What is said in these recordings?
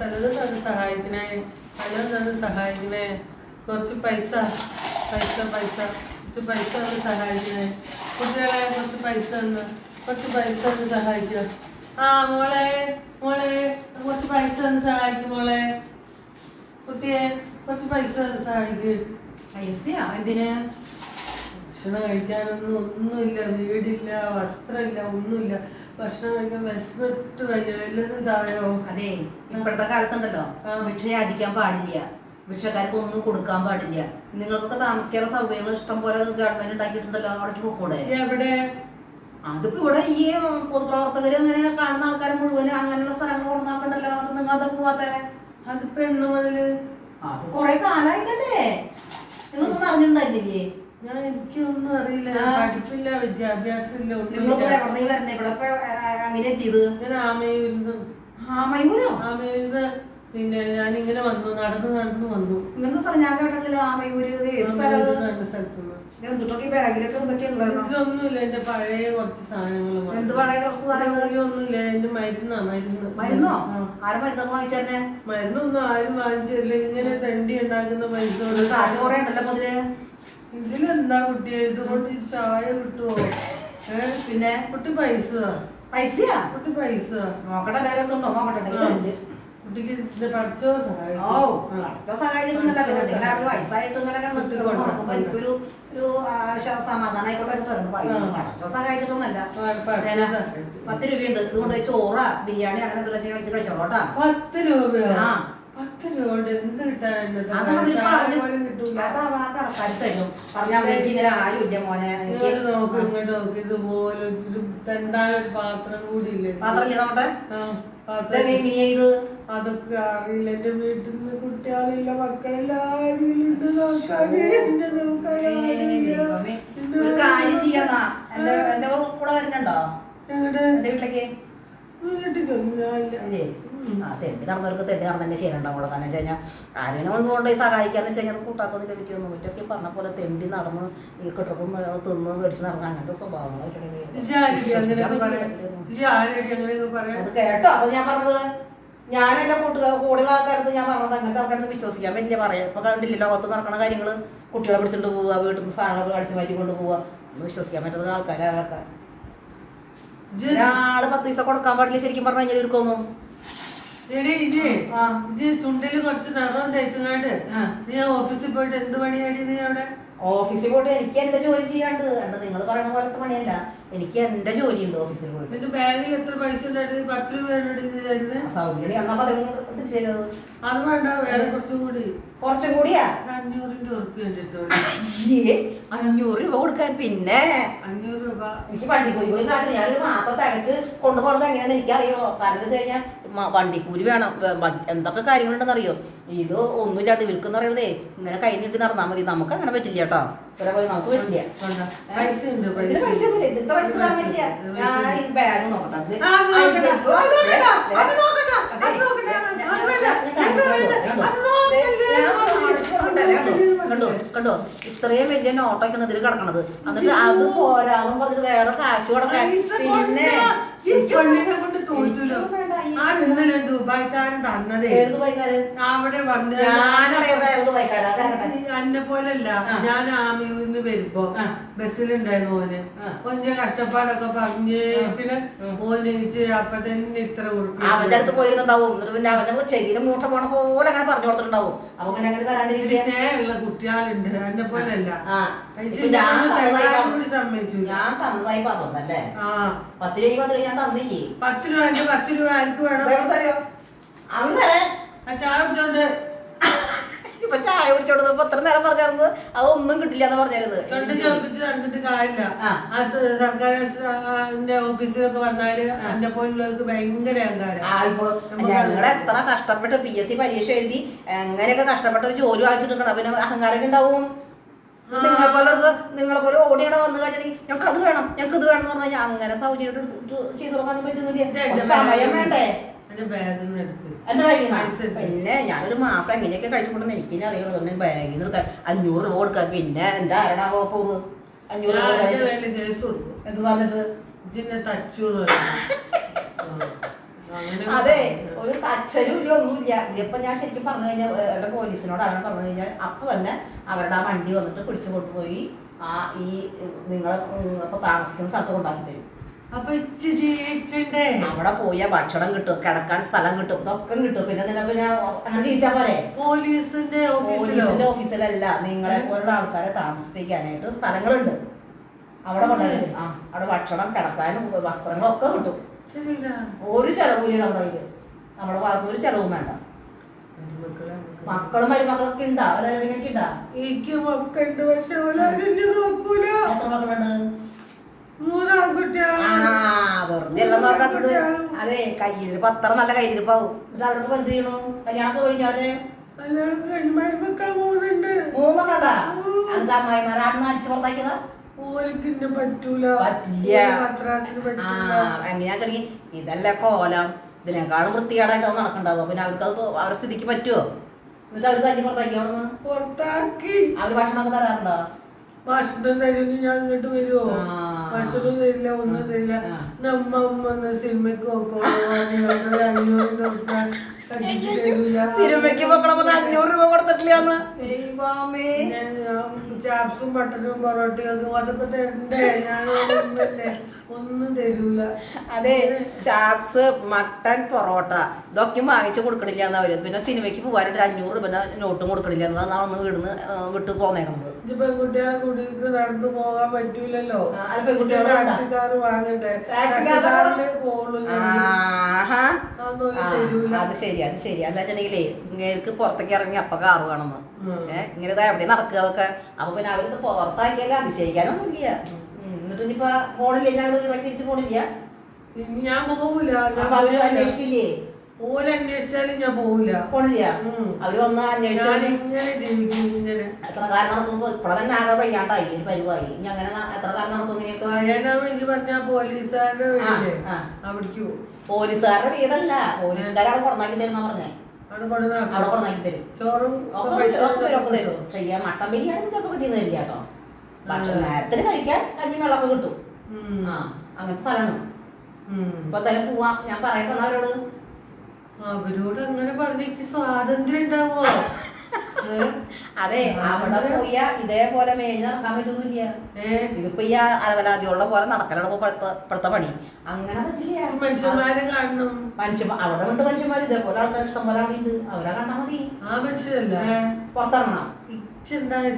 പൈസ തന്ന് സഹായിക്കണേ. തന്ന് സഹായിക്കണേ. കുറച്ച് പൈസ പൈസ പൈസ. കുറച്ച് പൈസ ഒന്ന് സഹായിക്കണേ. കുട്ടികളെ കുറച്ച് പൈസ ഒന്ന് കുറച്ച് പൈസ ഒന്ന് സഹായിക്കുക. ആ മോളെ മോളെ കുറച്ച് പൈസ ഒന്ന് സഹായിക്കും മോളെ. കുട്ടിയെ കുറച്ച് പൈസ ഒന്ന് സഹായിക്കും. പൈസയാ? എന്തിന്? ഭക്ഷണം കഴിക്കാനൊന്നും ഒന്നുമില്ല. വീടില്ല വസ്ത്രമില്ല ഒന്നുമില്ല. ഭക്ഷണം കഴിക്കാൻ വിശന്നിട്ട് വയ്യ. എല്ലാതും താഴോ അതെ ഇപ്പോഴത്തെ കാലത്തുണ്ടല്ലോ. ഭിക്ഷ യാചിക്കാൻ പാടില്ല. ഭിക്ഷക്കാർക്ക് ഒന്നും കൊടുക്കാൻ പാടില്ല. നിങ്ങൾക്കൊക്കെ താമസിക്കാനുള്ള സൗകര്യങ്ങൾ ഇഷ്ടം പോലെ ഗവൺമെന്റ് ഉണ്ടാക്കിയിട്ടുണ്ടല്ലോ. അവിടേക്ക് പോക്കൂടെ. എവിടെ? അതിപ്പോ ഇവിടെ ഈ പൊതുപ്രവർത്തകർ അങ്ങനെ കാണുന്ന ആൾക്കാരെ മുഴുവൻ അങ്ങനെയുള്ള സ്ഥലങ്ങൾ കൊണ്ടുവന്നാക്കണ്ടല്ലോ. അത് നിങ്ങളതൊക്കെ പോവാത്തെ? അതിപ്പോ എന്ന് മുതൽ അത് കൊറേ കാലായിട്ടല്ലേ? നിങ്ങളൊന്നും അറിഞ്ഞിട്ടുണ്ടായിരുന്നില്ലേ? ഞാൻ എനിക്കൊന്നും അറിയില്ല. പഠിപ്പില്ല വിദ്യാഭ്യാസം ഇല്ല നിങ്ങളിപ്പോ ഒന്നുമില്ല എവിടെ വരണേ? ഇവിടെ ഇപ്പൊ ആ, അങ്ങനെ എത്തിയത്? ഞാൻ ആമയൂരിന്ന്. പിന്നെ ഞാനിങ്ങനെ വന്നു. നടന്നു നടന്നു വന്നു. ഇങ്ങനത്തെ സ്ഥലം ഞാൻ കേട്ടിട്ടില്ല. ആമയൂര്? സ്ഥലത്തുനിന്ന് ഇതിലൊന്നുമില്ല. എന്റെ പഴയ കുറച്ച് സാധനങ്ങൾ എന്ത് പഴയ കുറച്ച് സാധനങ്ങൾ ഒന്നുമില്ല എന്റെ മരുന്നാ മരുന്ന്. മരുന്നോ. ആരും മരുന്നൊക്കെ വാങ്ങിച്ചന്നെ മരുന്നൊന്നും ആരും വാങ്ങിച്ചില്ല ഇങ്ങനെ തണ്ടി ഉണ്ടാക്കുന്ന പൈസ കാശ് കുറേ ഉണ്ടല്ലോ ഇതിലെന്താ കുട്ടിയെ ഇതുകൊണ്ട് ചായ കിട്ടുമോ ഏ? പിന്നെ? കുട്ടി പൈസ പൈസയാ? കുട്ടി പൈസ നോക്കട്ടെ. കുട്ടിക്ക് പഠിച്ചോ? ഓ സഹായിക്കും. പഠിച്ചോ പിന്നെ എന്തെങ്കിലും ഒരു വയസ്സായിട്ട് ഇങ്ങനെ നിൽക്കുമ്പോൾ എനിക്കൊരു ഒരു ആ, ശ- സമാധാനം ആയിക്കോട്ടെ വെച്ചിട്ടാണ് ആ. പഠിച്ചോ സഹായിച്ചിട്ടൊന്നല്ല. പത്ത് രൂപയുണ്ട്. ഇതുകൊണ്ട് ചോറ ബിരിയാണി അങ്ങനെ എന്തെങ്കിലും കഴിച്ച് കഴിച്ചോളൂട്ടാ പത്ത് രൂപയോ? രൂപ ആ. പാത്രം കൂടി ഇല്ലേ അതൊക്കെ അറിയില്ല. എന്റെ വീട്ടിൽ നിന്ന് കുട്ടികളില്ല മക്കളെല്ലാരും ഞങ്ങടെ കാര്യം ചെയ്യാന്നാ. എന്റെ കൂടെ വരുന്നുണ്ടോ? ഞങ്ങളുടെ എന്റെ വീട്ടിലേക്ക് വീട്ടിലൊന്നും ഞാനില്ല ഇല്ലേ? ആ തെണ്ടി നടന്നവർക്ക് തെണ്ടി നടന്ന് തന്നെ ശരിയുണ്ടാവുള്ളൂ കാരണം വെച്ച് കഴിഞ്ഞാൽ ആരെങ്കിലും കൊണ്ട് കൊണ്ടുപോയി സഹായിക്കാന്ന് വെച്ച് കഴിഞ്ഞാൽ കൂട്ടാക്കൊന്നില്ല പറ്റിയൊന്നും മറ്റൊക്കെ പറഞ്ഞ പോലെ തെണ്ടി നടന്ന് ഈ കിട്ടപ്പം തിന്ന് മേടിച്ച് നടന്ന അങ്ങനത്തെ സ്വഭാവങ്ങൾ അത് കേട്ടോ. അപ്പൊ ഞാൻ പറഞ്ഞത് ഞാൻ എന്റെ കൂട്ടുകാർ കൂടുതൽ ആൾക്കാരത്ത് ഞാൻ പറഞ്ഞത് അങ്ങനത്തെ ആൾക്കാരൊന്നും വിശ്വസിക്കാൻ പറ്റില്ല. പറയാം. ഇപ്പൊ കണ്ടില്ല ലോകത്ത് നടക്കുന്ന കാര്യങ്ങൾ കുട്ടികളെ പിടിച്ചിട്ട് പോവുക വീട്ടിൽ നിന്ന് സാധനങ്ങൾ അടിച്ചു മാറ്റി കൊണ്ട് പോവുക ഒന്നും വിശ്വസിക്കാൻ പറ്റുന്ന ആൾക്കാരെ ഇജ്ജ് ഒരാൾ പത്ത് പൈസ കൊടുക്കാൻ പാടില്ല ശരിക്കും പറഞ്ഞു കഴിഞ്ഞാൽ ഇവർക്കൊന്നും എടി ഇജ്ജ് ആ. ഇജ്ജ് ചുണ്ടിൽ കുറച്ച് നിറം തേച്ചുങ്ങാണ്ട്. നീ ഓഫീസിൽ പോയിട്ട് എന്ത് പണിയാടി നീ അവിടെ ഓഫീസിൽ പോയിട്ട് എനിക്ക് എന്റെ ജോലി ചെയ്യാണ്ട്. എന്താ നിങ്ങൾ പറയുന്ന പോലത്തെ പണിയല്ല. എനിക്ക് എന്റെ ജോലിയുണ്ട് ഓഫീസിൽ പോയിട്ട്. ബാഗിൽ എത്ര പൈസ ഉണ്ടായിട്ട് പത്ത് രൂപ സൗകര്യം എന്നാ ചെയ്തത് അത് വേണ്ട വേറെ കുറച്ചും കൂടി. കുറച്ചും കൂടിയാ? ഒരു അഞ്ഞൂറിന്റെ ഉറുപ്പ്യ അഞ്ഞൂറ് രൂപ കൊടുക്കാൻ പിന്നെ. അഞ്ഞൂറ് രൂപ. എനിക്ക് വണ്ടിക്കൂലി കൂടി കാശ് ഞാനൊരു മാസം തികച്ച് കൊണ്ടുപോകണത് എങ്ങനെയാണെന്ന് എനിക്കറിയോ. കാരണം എന്താ വെച്ച് കഴിഞ്ഞാൽ വണ്ടിക്കൂലി വേണം. എന്തൊക്കെ കാര്യങ്ങളുണ്ടെന്ന് അറിയോ ഇത് ഒന്നുമില്ലാണ്ട് വിൽക്കുന്ന പറയുന്നതേ ഇങ്ങനെ കൈ നീട്ടി നടന്നാൽ മതി. നമുക്ക് അങ്ങനെ പറ്റില്ല കേട്ടോ. നമുക്ക് പറ്റില്ല. കണ്ടോ കണ്ടോ ഇത്രയും വലിയ നോട്ടൊക്കെയാണ് ഇതിൽ കിടക്കണത്. എന്നിട്ട് അത് പോരാന്നും പറഞ്ഞിട്ട് വേറെ കാശ് കൊടുക്കാൻ പിന്നെ കൊണ്ട് ഇന്നലെ ദുബായ്ക്കാരൻ തന്നതേ. ഏത് അവിടെ വന്ന് ഞാനറിയാതെ ഏത് അന്നെ പോലല്ല. ഞാൻ ആമിയൂരിന് വരുമ്പോ. ബസ്സിലുണ്ടായിരുന്നു ഓന് കൊഞ്ച കഷ്ടപ്പാടൊക്കെ പറഞ്ഞ് പിന്നെ. ഓന് അപ്പൊ തന്നെ ഇത്ര അവന്റെ അടുത്ത് പോയിരുന്നുണ്ടാവും. എന്നിട്ട് പിന്നെ അവന്റെ ചെവിന് മൂട്ട പോണ പോലെ അങ്ങനെ പറഞ്ഞു കൊടുത്തിട്ടുണ്ടാവും. അപ്പൊ പിന്നെ അങ്ങനെ തരാണ്ടിരിക്കുക സ്നേഹമുള്ള കുട്ടികളുണ്ട്. എന്നെ പോലല്ല. ഇജ്ജ് ഞാൻ തന്നതായി തരാൻ കൂടി സമ്മതിച്ചൂല. ഞാൻ തന്നതായി പറഞ്ഞല്ലേ പത്ത് രൂപ പത്ത് രൂപ ഞാൻ തന്നില്ലേ? പത്ത് രൂപ എന്റെ പത്ത് രൂപ ആർക്ക് ഇപ്പൊ ചായ കുടിച്ചോണ്ട് ഇപ്പൊ എത്ര നേരം പറഞ്ഞിരുന്നത് ഒന്നും കിട്ടില്ല എന്ന് പറഞ്ഞിരുന്നത്. കണ്ടിട്ട് കാര്യമില്ല. ആ. സ- സർക്കാർ സ- ആ, ന്റെ ഓഫീസിലൊക്കെ വന്നാൽ എന്നെ പോലുള്ളവർക്ക് ഭയങ്കര അഹങ്കാരം. ആ ഞങ്ങൾ എത്ര കഷ്ടപ്പെട്ട് പി എസ് സി പരീക്ഷ എഴുതി എങ്ങനെയൊക്കെ കഷ്ടപ്പെട്ട് ഒരു ജോലി വാങ്ങിച്ചിട്ടുണ്ട് പിന്നെ അഹങ്കാരമൊക്കെ ഉണ്ടാവും. നിങ്ങളെ പോലെ നിങ്ങളെ പോലെ ഓടിയണ വന്നു കഴിഞ്ഞിട്ടുണ്ടെങ്കിൽ ഞങ്ങൾക്ക് അത് വേണം ഞങ്ങൾക്ക് ഇത് വേണം എന്ന് പറഞ്ഞാൽ അങ്ങനെ സൗകര്യം ചെയ്തു കൊടുക്കാൻ പറ്റുന്നില്ല. സമയം വേണ്ടേ. പിന്നെ ഞാനൊരു മാസം എങ്ങനെയൊക്കെ കഴിച്ചുകൊണ്ടെന്ന് എനിക്ക് അറിയുള്ളൂ. പിന്നെ ബാഗിൽ നിന്ന് അഞ്ഞൂറ് രൂപ കൊടുക്കാം പിന്നെ എന്താ ആരണാവോ പോകുന്നത് അഞ്ഞൂറ് രൂപ എന്ന് പറഞ്ഞിട്ട് ഇജിന്നെ തച്ചു എന്ന് പറയും. ആ. അങ്ങനെ അതെ ഒരു തച്ചലും ഇല്ല ഒന്നുമില്ല. ഇതിപ്പോ ഞാൻ ശരിക്കും പറഞ്ഞു കഴിഞ്ഞാൽ എന്റെ പോലീസിനോട് അങ്ങനെ പറഞ്ഞു കഴിഞ്ഞാൽ അപ്പൊ തന്നെ അവരുടെ ആ വണ്ടി വന്നിട്ട് പിടിച്ചു കൊണ്ടുപോയി ആ ഈ നിങ്ങളെ ഇപ്പൊ താമസിക്കുന്ന സ്ഥലത്ത് കൊണ്ടാക്കി തരും. അവിടെ പോയ ഭക്ഷണം കിട്ടും കിടക്കാൻ സ്ഥലം കിട്ടും ഇതൊക്കെ കിട്ടും. പിന്നെ നിന്നെ പിന്നെ അങ്ങനെ ജീവിച്ചാ പോരെ? പോലീസിന്റെ പോലീസിന്റെ ഓഫീസിലല്ല നിങ്ങളെ പോലുള്ള ആൾക്കാരെ താമസിപ്പിക്കാനായിട്ട് സ്ഥലങ്ങളുണ്ട്. അവിടെ ആ അവിടെ ഭക്ഷണം കിടക്കാനും വസ്ത്രങ്ങളും ഒക്കെ കിട്ടും. ഒരു ചെലവില്ല നമ്മുടെ കയ്യിൽ നമ്മുടെ ഭാഗത്ത് ഒരു ചെലവും വേണ്ട. മക്കളും മരുമക്കളൊക്കെ ഉണ്ടാ അവരൊക്കെ ഉണ്ടാ എനിക്ക് മക്കളുണ്ട് പക്ഷെ നോക്കൂല. എത്ര മക്കളുണ്ട്? അതെ കയ്യിൽ അത്ര നല്ല കയ്യിലിരിപ്പാവും. എന്നിട്ട് അവർക്ക് എന്ത് ചെയ്യണു? കല്യാണമൊക്കെ കഴിഞ്ഞു അവരെ? മൂന്നുണ്ട്. മൂന്നെണ്ണണ്ടാ എന്നിട്ട് അമ്മായിമാരാണെന്ന് അടിച്ചു പുറത്താക്കിയതാ? പറ്റൂല. പറ്റില്ല. പറ്റൂല. എങ്ങനെയാ ചെറിയ ഇതല്ല കോലം. ഇതിനേക്കാളും വൃത്തികേടായിട്ടാവും നടക്കണ്ടാവോ? പിന്നെ അവർക്ക് അത് അവരുടെ സ്ഥിതിക്ക് പറ്റുമോ എന്നിട്ട് അവർ തന്നെ പുറത്താക്കി അവിടെ പുറത്താക്കി. അവർ ഭക്ഷണമൊക്കെ തരാറുണ്ടോ? ഭക്ഷണം തരുമെങ്കിൽ ഞാൻ ഇങ്ങോട്ട് വരുമോ. ഭക്ഷണം തരില്ല ഒന്നും തരില്ല. നമ്മ ഒന്ന് സിനിമയ്ക്ക് സിനിമയ്ക്ക് മക്കളെ അഞ്ഞൂറ് രൂപ കൊടുത്തിട്ടില്ല ഞാൻ ചാപ്സും ബട്ടറും പൊറോട്ടയും അതൊക്കെ തരണ്ടേ? ഞാൻ ഒന്നും തരൂല. അതെ ചാപ്സ് മട്ടൻ പൊറോട്ട ഇതൊക്കെ വാങ്ങിച്ചു കൊടുക്കണില്ല എന്നാ അവർ പിന്നെ സിനിമയ്ക്ക് പോകാനായിട്ട് അഞ്ഞൂറ് രൂപ നോട്ടും കൊടുക്കണില്ല. എന്നാ ഒന്ന് വീടുന്ന് വിട്ട് പോന്നേക്കണത് ഇത് പെൺകുട്ടികളെ കുടിക്ക് നടന്നു പോകാൻ പറ്റൂലല്ലോ. ടാക്സിക്കാർ വാങ്ങട്ടെ. ടാക്സിക്കാരെ ടാക്സിക്കാരനെ പോകുള്ളൂ ഞാൻ അത് ശരി അത് ശരി. എന്താ വെച്ചിട്ടുണ്ടെങ്കിലേ ഇങ്ങേർക്ക് പുറത്തേക്ക് ഇറങ്ങി അപ്പൊ കാറ് വേണമെന്ന്. ഏഹ് ഇങ്ങനെ എവിടെ നടക്കുക അതൊക്കെ. അപ്പൊ പിന്നെ അവർക്ക് പുറത്താക്കിയാലും അതിശയിക്കാനൊന്നും ഇല്ല. എന്നിട്ട് ഇനിയിപ്പൊ ഫോണില്ല ഞങ്ങൾ തിരിച്ചു പോണില്ല ഞാൻ പോകൂല ഞാൻ അപ്പൊ അവർ പോകൂല. അന്വേഷിക്കില്ലേ? ഓൽ അന്വേഷിച്ചാലും ഞാൻ പോവില്ല. പോണില്ല. അവർ വന്ന് അന്വേഷിച്ചാലും അന്വേഷിച്ചാൽ ഇങ്ങനെ ജീവിക്കും ഇങ്ങനെ. എത്ര കാലം നടക്കുമ്പോ ഇപ്പഴ തന്നെ ആകെ വയ്യാണ്ടായി ഇനി പരിവായി. ഇനി അങ്ങനെ എത്ര കാലം നടക്കും ഇങ്ങനെയൊക്കെ? വയനാട് എനിക്ക് പറഞ്ഞ പോലീസുകാരുടെ വീടില്ലേ ആ. അവിടേക്ക് പോകും പോലീസുകാരുടെ വീടല്ല. പോലീസുകാരെ അവിടെ കൊണ്ടാക്കി തരുന്ന പറഞ്ഞേ. അവിടെ കൊണ്ട് അവിടെ കൊണ്ടാക്കി തരും. ചോറും ഒക്കെ തരും, പക്ഷെ ഈ മട്ടൻ ബിരിയാണി ചിലപ്പോ കിട്ടിയെന്ന് തരില്ല കേട്ടോ. നേരത്തിന് കഴിക്കാൻ കഞ്ഞി വെള്ളമൊക്കെ കിട്ടും. ആ അങ്ങനത്തെ സ്ഥലമാണ്. ഇപ്പൊ തന്നെ പോവാം. ഞാൻ പറയട്ടെ അവരോട്? അവരോട് അങ്ങനെ പറഞ്ഞേക്ക് സ്വാതന്ത്ര്യം ഉണ്ടാവോ? അതെ അവിടെ പോയ ഇതേപോലെ മേഞ്ഞ് നടക്കാൻ പറ്റുന്നില്ല ഏ? ഇതിപ്പോ ഈ അലവലാദിയുള്ള പോലെ നടക്കലാണ് ഇപ്പൊ ഇപ്പഴത്തെ പണി. അങ്ങനെ പറ്റില്ല. മനുഷ്യന്മാരെ കാണണം. മനുഷ്യ അവിടെ ഉണ്ട് മനുഷ്യന്മാർ ഇതേപോലെ ആൾക്കാർ ഇഷ്ടം പോലെ അവിടെ ഉണ്ട് അവരെ കണ്ടാ മതി. ആ മനുഷ്യരല്ല. പുറത്തിറങ്ങണം.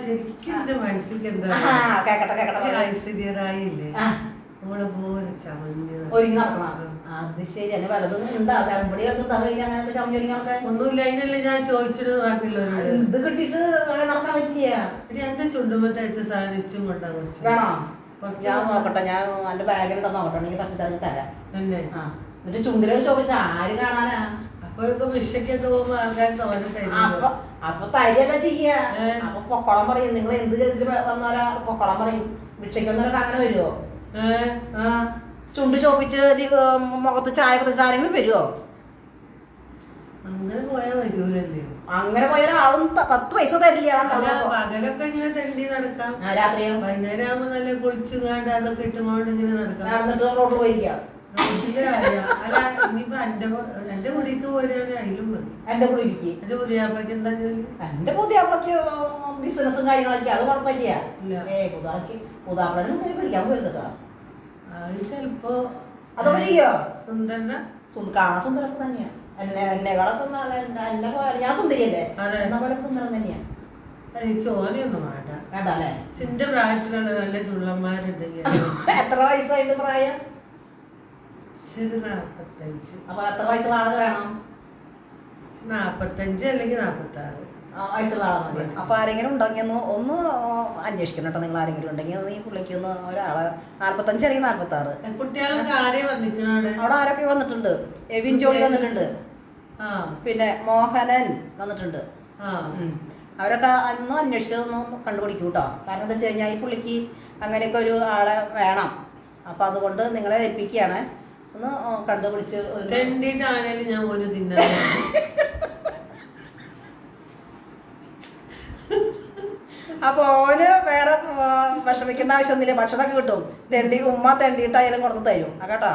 ശരിക്കും എന്റെ മനസ്സിലേക്ക് എന്താ കേക്കട്ടെ കേക്കട്ടെ. ഐശ്വര്യറായില്ലേ? ഒരുങ്ങി നടക്കണം. അത് ശരി. എന്നെ ഉണ്ട് ഒന്നുമില്ല. അതിനല്ലേ ഞാൻ ബാക്കിയുള്ളവരോട് ഇത് കിട്ടിയിട്ട് അങ്ങനെ നടക്കാൻ പറ്റില്ല. എടി എന്റെ ചുണ്ടുമ്പത്തെ അയച്ച സാധനം ഇച്ചും കൊണ്ടാ കുറച്ച് വേണോ? ഞാൻ നോക്കട്ടെ. ഞാൻ എന്റെ ബാഗിലുണ്ടോ നോക്കട്ടെ. എനിക്ക് തപ്പി തരഞ്ഞ് തരാം. ആ. എന്നിട്ട് ചുണ്ടിലൊക്കെ ചോദിച്ച ആര് കാണാനാ? അപ്പൊ പോകുമ്പോ ആൾക്കാർ അപ്പൊ തരിയല്ല ചെയ്യ. അപ്പൊ പൊക്കോളം പറയും. നിങ്ങൾ എന്ത് ചെയ്തിട്ട് വന്നോരാ പൊക്കോളം പറയും? ഭിക്ഷയ്ക്കൊന്നൊക്കെ അങ്ങനെ വരുമോ ആ ചുണ്ട് ചോപ്പിച്ച് മുഖത്ത് ചായ കുറിച്ച് ആരെങ്കിലും വരുമോ അങ്ങനെ പോയാ വരൂലല്ലേ? അങ്ങനെ പോയ ഒരാളും പത്ത് പൈസ തരില്ല. പകലൊക്കെ ഇങ്ങനെ തെണ്ടി നടക്കാം. ആ, വൈകുന്നേരം ആകുമ്പോ നല്ല കുളിച്ചുങ്ങാണ്ട് അതൊക്കെ ഇട്ടുകൊണ്ട് ഇങ്ങനെ നടക്കാം. നടന്നിട്ട് റോഡ് പോയിരിക്കാം. അല്ല ഇനിയിപ്പോ എന്റെ എന്റെ മുടിക്ക് പോരുകയാണെങ്കിൽ അതിലും മതി. എന്റെ മുറിക്ക് എന്റെ പുതിയാപ്പയ്ക്ക് എന്താ ജോലി? എന്റെ പുതിയാപ്പിളക്ക് ബിസിനസ്സും കാര്യങ്ങളൊക്കെ അത് കുഴപ്പമില്ല. ഏ പുതാക്കി പുതാപ്പഴനും കയറി പിടിക്കാൻ പോയിരുന്നതാ ചെലപ്പോ അതൊക്കെ ചെയ്യോ? സുന്ദരന? സുന്ദ- കാണാൻ സുന്ദരൊക്കെ തന്നെയാ. എന്നെ എന്നെക്കാളൊക്കെ നല്ല എന്നെ- എന്നെ ഞാൻ സുന്ദരിയല്ലേ. എന്നെ പോലെ തന്നെയാ. ചോരയൊന്നും വേണ്ട. എന്റെ പ്രായത്തിലുള്ള നല്ല ചുള്ളന്മാരുണ്ടെങ്കിൽ എത്ര വയസ്സായിട്ട് പ്രായം? ശരി നാപ്പത്തഞ്ച്. അപ്പൊ എത്ര വയസ്സുള്ള ആൾ വേണം? നാപ്പത്തഞ്ച് അല്ലെങ്കിൽ നാപ്പത്തി ആറ് ആ, അപ്പോൾ അപ്പൊ ആരെങ്കിലും ഉണ്ടെങ്കിൽ ഒന്ന് ഒന്ന് അന്വേഷിക്കണം കേട്ടോ നിങ്ങൾ ആരെങ്കിലും ഉണ്ടെങ്കിൽ. ഒന്ന് ഈ പുള്ളിക്ക് ഒന്ന് ഒരാളെ നാല്പത്തഞ്ച് അല്ലെങ്കിൽ നാല്പത്തി ആറ് കുട്ടികളൊക്കെ ആരെയും അവിടെ? ആരൊക്കെ വന്നിട്ടുണ്ട്? എവിൻ ജോളി വന്നിട്ടുണ്ട്. പിന്നെ മോഹനൻ വന്നിട്ടുണ്ട്. അവരൊക്കെ അന്ന് അന്വേഷിച്ചത് ഒന്ന് കണ്ടുപിടിക്കും കേട്ടോ കാരണം എന്താ വെച്ച് കഴിഞ്ഞാൽ ഈ പുള്ളിക്ക് അങ്ങനെയൊക്കെ ഒരു ആളെ വേണം. അപ്പം അതുകൊണ്ട് നിങ്ങളെ ഏൽപ്പിക്കുകയാണ്. ഒന്ന് കണ്ടുപിടിച്ച് ഞാൻ ഒരു തിന്നാൻ അപ്പോൾ ഓന് വേറെ വിഷമിക്കേണ്ട ആവശ്യമൊന്നുമില്ല. ഭക്ഷണമൊക്കെ കിട്ടും. തെണ്ടി ഉമ്മ തെണ്ടിയിട്ടായാലും കൊടുത്ത് തരും. ആ കേട്ടോ?